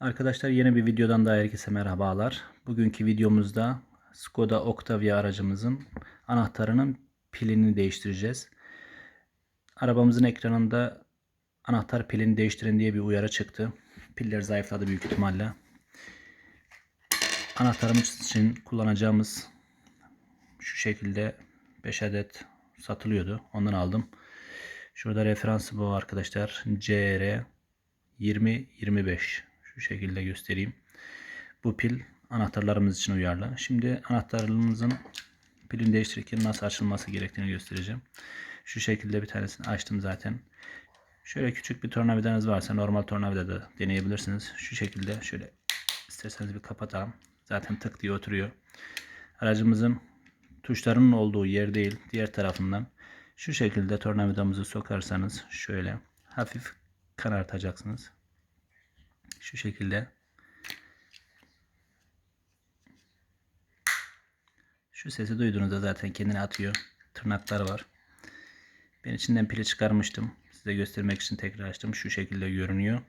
Arkadaşlar yeni bir videodan daha herkese merhabalar. Bugünkü videomuzda Skoda Octavia aracımızın anahtarının pilini değiştireceğiz. Arabamızın ekranında anahtar pilini değiştirin diye bir uyarı çıktı. Piller zayıfladı büyük ihtimalle. Anahtarımız için kullanacağımız şu şekilde 5 adet satılıyordu. Ondan aldım. Şurada referansı bu arkadaşlar. CR 2025 şu şekilde göstereyim. Bu pil anahtarlarımız için uyarlı. Şimdi anahtarlarımızın pilini değiştirirken nasıl açılması gerektiğini göstereceğim. Şu şekilde bir tanesini açtım zaten. Şöyle küçük bir tornavidanız varsa normal tornavida da deneyebilirsiniz. Şu şekilde şöyle isterseniz bir kapatalım. Zaten tık diye oturuyor. Aracımızın tuşlarının olduğu yer değil diğer tarafından şu şekilde tornavidamızı sokarsanız şöyle hafif kanartacaksınız. Şu şekilde. Şu sesi duyduğunuzda zaten kendini atıyor. Tırnakları var. Ben içinden pili çıkarmıştım. Size göstermek için tekrar açtım. Şu şekilde görünüyor.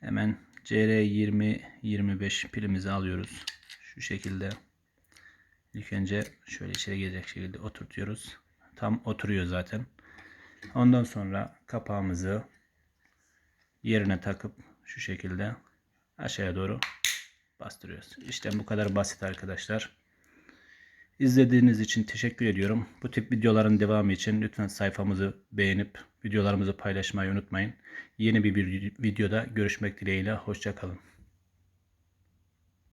Hemen CR20-25 pilimizi alıyoruz. Şu şekilde. İlk önce şöyle içeri girecek şekilde oturtuyoruz. Tam oturuyor zaten. Ondan sonra kapağımızı yerine takıp şu şekilde aşağıya doğru bastırıyoruz. İşte bu kadar basit arkadaşlar. İzlediğiniz için teşekkür ediyorum. Bu tip videoların devamı için lütfen sayfamızı beğenip videolarımızı paylaşmayı unutmayın. Yeni bir videoda görüşmek dileğiyle. Hoşçakalın.